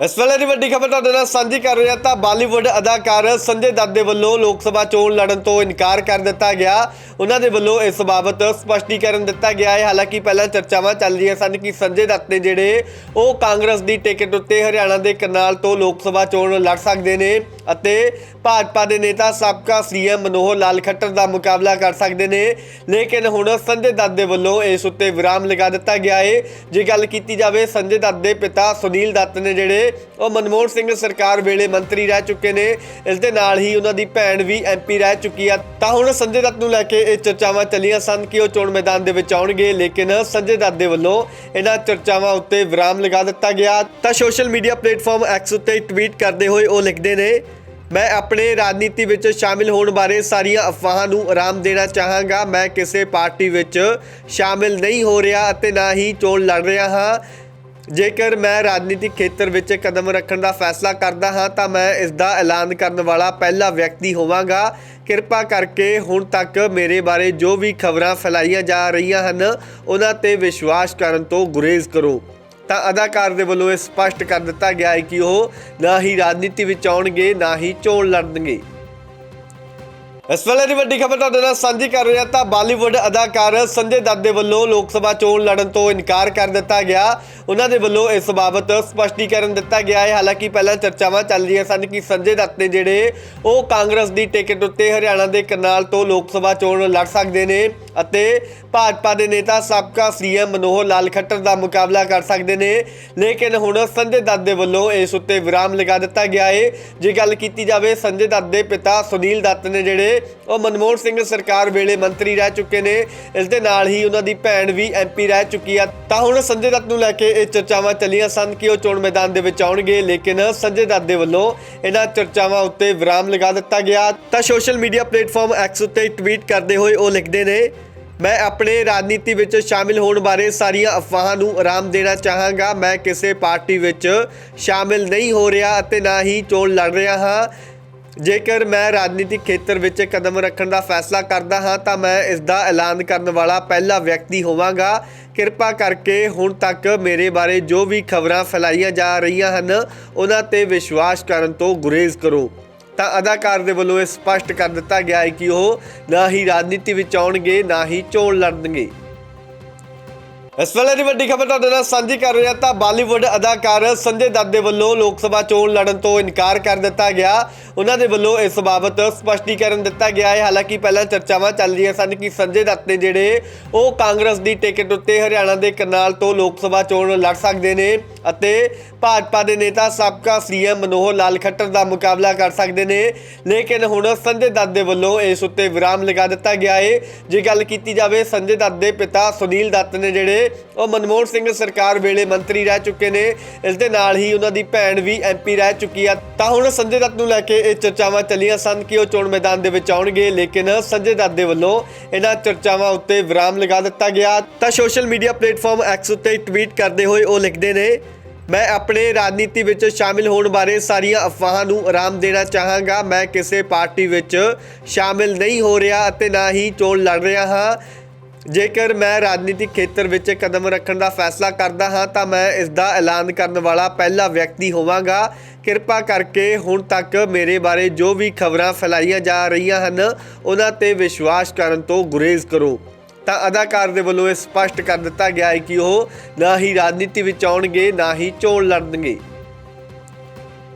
ਇਸ ਵੇਲੇ ਦੀ ਵੱਡੀ ਖਬਰ ਤੁਹਾਡੇ ਨਾਲ ਸਾਂਝੀ ਕਰ ਰਹੇ ਹਾਂ ਤਾਂ ਬਾਲੀਵੁੱਡ ਅਦਾਕਾਰ ਸੰਜੇ ਦੱਤ ਦੇ ਵੱਲੋਂ ਲੋਕ ਸਭਾ ਚੋਣ ਲੜਨ ਤੋਂ ਇਨਕਾਰ ਕਰ ਦਿੱਤਾ ਗਿਆ। ਉਹਨਾਂ ਦੇ ਵੱਲੋਂ ਇਸ ਬਾਬਤ ਸਪਸ਼ਟੀਕਰਨ ਦਿੱਤਾ ਗਿਆ ਹੈ। ਹਾਲਾਂਕਿ ਪਹਿਲਾਂ ਚਰਚਾਵਾਂ ਚੱਲ ਰਹੀਆਂ ਸਨ ਕਿ ਸੰਜੇ ਦੱਤ ਨੇ ਜਿਹੜੇ ਉਹ ਕਾਂਗਰਸ ਦੀ ਟਿਕਟ ਉੱਤੇ ਹਰਿਆਣਾ ਦੇ ਕਰਨਾਲ ਤੋਂ ਲੋਕ ਸਭਾ ਚੋਣ ਲੜ ਸਕਦੇ ਨੇ। ਅਤੇ ਭਾਜਪਾ ਦੇ ਨੇਤਾ ਸਾਬਕਾ ਸੀਐਮ ਮਨੋਹਰ ਲਾਲ ਖੱਟਰ ਦਾ ਮੁਕਾਬਲਾ ਕਰ ਸਕਦੇ ਨੇ। ਲੇਕਿਨ ਹੁਣ ਸੰਜੇ ਦੱਤ ਦੇ ਵੱਲੋਂ ਇਸ ਉੱਤੇ ਵਿਰਾਮ ਲਗਾ ਦਿੱਤਾ ਗਿਆ ਹੈ ਜੇ ਗੱਲ ਕੀਤੀ ਜਾਵੇ ਸੰਜੇ ਦੱਤ ਦੇ ਪਿਤਾ ਸੁਨੀਲ ਦੱਤ ਨੇ ਜਿਹੜੇ, ਉਹ ਮਨਮੋਹਨ ਸਿੰਘ ਸਰਕਾਰ ਵੇਲੇ ਮੰਤਰੀ ਰਹਿ ਚੁੱਕੇ ਨੇ। ਇਸ ਦੇ ਨਾਲ ਹੀ ਉਹਨਾਂ ਦੀ ਭੈਣ ਵੀ ਐਮਪੀ ਰਹਿ ਚੁੱਕੀ ਆ। ਤਾਂ ਹੁਣ ਸੰਜੇ ਦੱਤ ਨੂੰ ਲੈ ਕੇ ਇਹ ਚਰਚਾਵਾਂ ਚੱਲੀਆਂ ਸਨ ਕਿ ਉਹ ਚੋਣ ਮੈਦਾਨ ਦੇ ਵਿੱਚ ਆਉਣਗੇ। ਲੇਕਿਨ ਸੰਜੇ ਦੱਤ ਦੇ ਵੱਲੋਂ ਇਹਨਾਂ ਚਰਚਾਵਾਂ ਉੱਤੇ ਵਿਰਾਮ ਲਗਾ ਦਿੱਤਾ ਗਿਆ। ਤਾਂ ਸੋਸ਼ਲ ਮੀਡੀਆ ਪਲੇਟਫਾਰਮ ਐਕਸ ਉੱਤੇ ਟਵੀਟ ਕਰਦੇ ਹੋਏ ਉਹ ਲਿਖਦੇ ਨੇ ਮੈਂ ਆਪਣੇ ਰਾਜਨੀਤੀ ਵਿੱਚ ਸ਼ਾਮਿਲ ਹੋਣ ਬਾਰੇ ਸਾਰੀਆਂ ਅਫਵਾਹਾਂ ਨੂੰ ਆਰਾਮ ਦੇਣਾ ਚਾਹਾਂਗਾ। ਮੈਂ ਕਿਸੇ ਪਾਰਟੀ ਵਿੱਚ ਸ਼ਾਮਿਲ ਨਹੀਂ ਹੋ ਰਿਹਾ ਅਤੇ ਨਾ ਹੀ ਚੋਣ ਲੜ ਰਿਹਾ ਹਾਂ। ਜੇਕਰ ਮੈਂ ਰਾਜਨੀਤਿਕ ਖੇਤਰ ਵਿੱਚ ਕਦਮ ਰੱਖਣ ਦਾ ਫੈਸਲਾ ਕਰਦਾ ਹਾਂ, ਤਾਂ ਮੈਂ ਇਸ ਦਾ ਐਲਾਨ ਕਰਨ ਵਾਲਾ ਪਹਿਲਾ ਵਿਅਕਤੀ ਹੋਵਾਂਗਾ। ਕਿਰਪਾ ਕਰਕੇ ਹੁਣ ਤੱਕ ਮੇਰੇ ਬਾਰੇ ਜੋ ਵੀ ਖਬਰਾਂ ਫੈਲਾਈਆਂ ਜਾ ਰਹੀਆਂ ਹਨ, ਉਹਨਾਂ ਤੇ ਵਿਸ਼ਵਾਸ ਕਰਨ ਤੋਂ ਗੁਰੇਜ਼ ਕਰੋ। ਤਾਂ ਅਦਾਕਾਰ ਦੇ ਵੱਲੋਂ ਇਹ ਸਪਸ਼ਟ ਕਰ ਦਿੱਤਾ ਗਿਆ ਹੈ ਕਿ ਉਹ ਨਾ ਹੀ ਰਾਜਨੀਤੀ ਵਿੱਚ ਆਉਣਗੇ, ਨਾ ਹੀ ਚੋਣ ਲੜਨਗੇ। ਇਸ ਵੇਲੇ ਦੀ ਵੱਡੀ ਖਬਰ ਤੁਹਾਡੇ ਨਾਲ ਸਾਂਝੀ ਕਰ ਰਹੇ ਹਾਂ ਤਾਂ ਬਾਲੀਵੁੱਡ ਅਦਾਕਾਰ ਸੰਜੇ ਦੱਤ ਦੇ ਵੱਲੋਂ ਲੋਕ ਸਭਾ ਚੋਣ ਲੜਨ ਤੋਂ ਇਨਕਾਰ ਕਰ ਦਿੱਤਾ ਗਿਆ। ਉਹਨਾਂ ਦੇ ਵੱਲੋਂ ਇਸ ਬਾਬਤ ਸਪਸ਼ਟੀਕਰਨ ਦਿੱਤਾ ਗਿਆ ਹੈ। ਹਾਲਾਂਕਿ ਪਹਿਲਾਂ ਚਰਚਾਵਾਂ ਚੱਲ ਰਹੀਆਂ ਸਨ ਕਿ ਸੰਜੇ ਦੱਤ ਨੇ ਜਿਹੜੇ ਉਹ ਕਾਂਗਰਸ ਦੀ ਟਿਕਟ ਉੱਤੇ ਹਰਿਆਣਾ ਦੇ ਕਰਨਾਲ ਤੋਂ ਲੋਕ ਸਭਾ ਚੋਣ ਲੜ ਸਕਦੇ ਨੇ ਅਤੇ ਭਾਜਪਾ ਦੇ ਨੇਤਾ ਸਾਬਕਾ ਸੀਐਮ ਮਨੋਹਰ ਲਾਲ ਖੱਟਰ ਦਾ ਮੁਕਾਬਲਾ ਕਰ ਸਕਦੇ ਨੇ। ਲੇਕਿਨ ਹੁਣ ਸੰਜੇ ਦੱਤ ਦੇ ਵੱਲੋਂ ਇਸ ਉੱਤੇ ਵਿਰਾਮ ਲਗਾ ਦਿੱਤਾ ਗਿਆ ਹੈ ਜੇ ਗੱਲ ਕੀਤੀ ਜਾਵੇ ਸੰਜੇ ਦੱਤ ਦੇ ਪਿਤਾ ਸੁਨੀਲ ਦੱਤ ਨੇ ਜਿਹੜੇ ਉਹ ਮਨਮੋਹਨ ਸਿੰਘ ਸਰਕਾਰ ਵੇਲੇ ਮੰਤਰੀ ਰਹਿ ਚੁੱਕੇ ਨੇ। ਇਸ ਦੇ ਨਾਲ ਹੀ ਉਹਨਾਂ ਦੀ ਭੈਣ ਵੀ ਐਮਪੀ ਰਹਿ ਚੁੱਕੀ ਆ। ਤਾਂ ਹੁਣ ਸੰਜੇ ਦੱਤ ਨੂੰ ਲੈ ਕੇ ਇਹ ਚਰਚਾਵਾਂ ਚੱਲੀਆਂ ਸਨ ਕਿ ਉਹ ਚੋਣ ਮੈਦਾਨ ਦੇ ਵਿੱਚ ਆਉਣਗੇ, ਲੇਕਿਨ ਸੰਜੇ ਦੱਤ ਦੇ ਵੱਲੋਂ ਇਹਨਾਂ ਚਰਚਾਵਾਂ ਉੱਤੇ ਵਿਰਾਮ ਲਗਾ ਦਿੱਤਾ ਗਿਆ। ਤਾਂ ਸੋਸ਼ਲ ਮੀਡੀਆ ਪਲੇਟਫਾਰਮ ਐਕਸ ਉੱਤੇ ਟਵੀਟ ਕਰਦੇ ਹੋਏ ਉਹ ਲਿਖਦੇ ਨੇ, ਮੈਂ ਆਪਣੇ ਰਾਜਨੀਤੀ ਵਿੱਚ ਸ਼ਾਮਿਲ ਹੋਣ ਬਾਰੇ ਸਾਰੀਆਂ ਅਫਵਾਹਾਂ ਨੂੰ ਆਰਾਮ ਦੇਣਾ ਚਾਹਾਂਗਾ। ਮੈਂ ਕਿਸੇ ਪਾਰਟੀ ਵਿੱਚ ਸ਼ਾਮਿਲ ਨਹੀਂ ਹੋ ਰਿਹਾ ਅਤੇ ਨਾ ਹੀ ਚੋਣ ਲੜ ਰਿਹਾ ਹਾਂ। ਜੇਕਰ ਮੈਂ ਰਾਜਨੀਤਿਕ ਖੇਤਰ ਵਿੱਚ ਕਦਮ ਰੱਖਣ ਦਾ ਫੈਸਲਾ ਕਰਦਾ ਹਾਂ, ਤਾਂ ਮੈਂ ਇਸ ਦਾ ਐਲਾਨ ਕਰਨ ਵਾਲਾ ਪਹਿਲਾ ਵਿਅਕਤੀ ਹੋਵਾਂਗਾ। ਕਿਰਪਾ ਕਰਕੇ ਹੁਣ ਤੱਕ ਮੇਰੇ ਬਾਰੇ ਜੋ ਵੀ ਖਬਰਾਂ ਫੈਲਾਈਆਂ ਜਾ ਰਹੀਆਂ ਹਨ, ਉਹਨਾਂ ਤੇ ਵਿਸ਼ਵਾਸ ਕਰਨ ਤੋਂ ਗੁਰੇਜ਼ ਕਰੋ। ਤਾਂ ਅਦਾਕਾਰ ਦੇ ਵੱਲੋਂ ਇਹ ਸਪਸ਼ਟ ਕਰ ਦਿੱਤਾ ਗਿਆ ਹੈ ਕਿ ਉਹ ਨਾ ਹੀ ਰਾਜਨੀਤੀ ਵਿੱਚ ਆਉਣਗੇ, ਨਾ ਹੀ ਚੋਣ ਲੜਨਗੇ। ਇਸ ਵੇਲੇ ਦੀ ਵੱਡੀ ਖਬਰ ਤੁਹਾਡੇ ਨਾਲ ਸਾਂਝੀ ਕਰ ਰਿਹਾ ਤਾਂ ਬਾਲੀਵੁੱਡ ਅਦਾਕਾਰ ਸੰਜੇ ਦੱਤ ਦੇ ਵੱਲੋਂ ਲੋਕ ਸਭਾ ਚੋਣ ਲੜਨ ਤੋਂ ਇਨਕਾਰ ਕਰ ਦਿੱਤਾ ਗਿਆ। ਉਹਨਾਂ ਦੇ ਵੱਲੋਂ ਇਸ ਬਾਬਤ ਸਪਸ਼ਟੀਕਰਨ ਦਿੱਤਾ ਗਿਆ ਹੈ। ਹਾਲਾਂਕਿ ਪਹਿਲਾਂ ਚਰਚਾਵਾਂ ਚੱਲ ਰਹੀਆਂ ਸਨ ਕਿ ਸੰਜੇ ਦੱਤ ਨੇ ਜਿਹੜੇ ਉਹ ਕਾਂਗਰਸ ਦੀ ਟਿਕਟ ਉੱਤੇ ਹਰਿਆਣਾ ਦੇ ਕਰਨਾਲ ਤੋਂ ਲੋਕ ਸਭਾ ਚੋਣ ਲੜ ਸਕਦੇ ਨੇ ਅਤੇ ਭਾਜਪਾ ਦੇ ਨੇਤਾ ਸਾਬਕਾ ਸੀਐਮ ਮਨੋਹਰ ਲਾਲ ਖੱਟਰ ਦਾ ਮੁਕਾਬਲਾ ਕਰ ਸਕਦੇ ਨੇ। ਲੇਕਿਨ ਹੁਣ ਸੰਜੇ ਦੱਤ ਦੇ ਵੱਲੋਂ ਇਸ ਉੱਤੇ ਵਿਰਾਮ ਲਗਾ ਦਿੱਤਾ ਗਿਆ ਹੈ। ਜੇ ਗੱਲ ਕੀਤੀ ਜਾਵੇ ਸੰਜੇ ਦੱਤ ਦੇ ਪਿਤਾ ਸੁਨੀਲ ਦੱਤ ਨੇ ਜਿਹੜੇ ਉਹ ਮਨਮੋਹਨ ਸਿੰਘ ਸਰਕਾਰ ਵੇਲੇ ਮੰਤਰੀ ਰਹਿ ਚੁੱਕੇ ਨੇ। ਇਸ ਦੇ ਨਾਲ ਹੀ ਉਹਨਾਂ ਦੀ ਭੈਣ ਵੀ ਐਮਪੀ ਰਹਿ ਚੁੱਕੀ ਆ। ਤਾਂ ਹੁਣ ਸੰਜੇ ਦੱਤ ਨੂੰ ਲੈ ਕੇ ਇਹ ਚਰਚਾਵਾਂ ਚੱਲੀਆਂ ਸਨ ਕਿ ਉਹ ਚੋਣ ਮੈਦਾਨ ਦੇ ਵਿੱਚ ਆਉਣਗੇ, ਲੇਕਿਨ ਸੰਜੇ ਦੱਤ ਦੇ ਵੱਲੋਂ ਇਹਨਾਂ ਚਰਚਾਵਾਂ ਉੱਤੇ ਵਿਰਾਮ ਲਗਾ ਦਿੱਤਾ ਗਿਆ। ਤਾਂ ਸੋਸ਼ਲ ਮੀਡੀਆ ਪਲੇਟਫਾਰਮ ਐਕਸ ਉੱਤੇ ਟਵੀਟ ਕਰਦੇ ਹੋਏ ਉਹ ਲਿਖਦੇ ਨੇ, ਮੈਂ ਆਪਣੇ ਰਾਜਨੀਤੀ ਵਿੱਚ ਸ਼ਾਮਿਲ ਹੋਣ ਬਾਰੇ ਸਾਰੀਆਂ ਅਫਵਾਹਾਂ ਨੂੰ ਆਰਾਮ ਦੇਣਾ ਚਾਹਾਂਗਾ। ਮੈਂ ਕਿਸੇ ਪਾਰਟੀ ਵਿੱਚ ਸ਼ਾਮਿਲ ਨਹੀਂ ਹੋ ਰਿਹਾ ਅਤੇ ਨਾ ਹੀ ਚੋਣ ਲੜ ਰਿਹਾ ਹਾਂ। ਜੇਕਰ ਮੈਂ ਰਾਜਨੀਤਿਕ ਖੇਤਰ ਵਿੱਚ ਕਦਮ ਰੱਖਣ ਦਾ ਫੈਸਲਾ ਕਰਦਾ ਹਾਂ, ਤਾਂ ਮੈਂ ਇਸ ਦਾ ਐਲਾਨ ਕਰਨ ਵਾਲਾ ਪਹਿਲਾ ਵਿਅਕਤੀ ਹੋਵਾਂਗਾ। ਕਿਰਪਾ ਕਰਕੇ ਹੁਣ ਤੱਕ ਮੇਰੇ ਬਾਰੇ ਜੋ ਵੀ ਖਬਰਾਂ ਫੈਲਾਈਆਂ ਜਾ ਰਹੀਆਂ ਹਨ, ਉਹਨਾਂ ਤੇ ਵਿਸ਼ਵਾਸ ਕਰਨ ਤੋਂ ਗੁਰੇਜ਼ ਕਰੋ। ਤਾਂ ਅਦਾਕਾਰ ਦੇ ਵੱਲੋਂ ਇਹ ਸਪਸ਼ਟ ਕਰ ਦਿੱਤਾ ਗਿਆ ਹੈ ਕਿ ਉਹ ਨਾ ਹੀ ਰਾਜਨੀਤੀ ਵਿੱਚ ਆਉਣਗੇ, ਨਾ ਹੀ ਚੋਣ ਲੜਨਗੇ।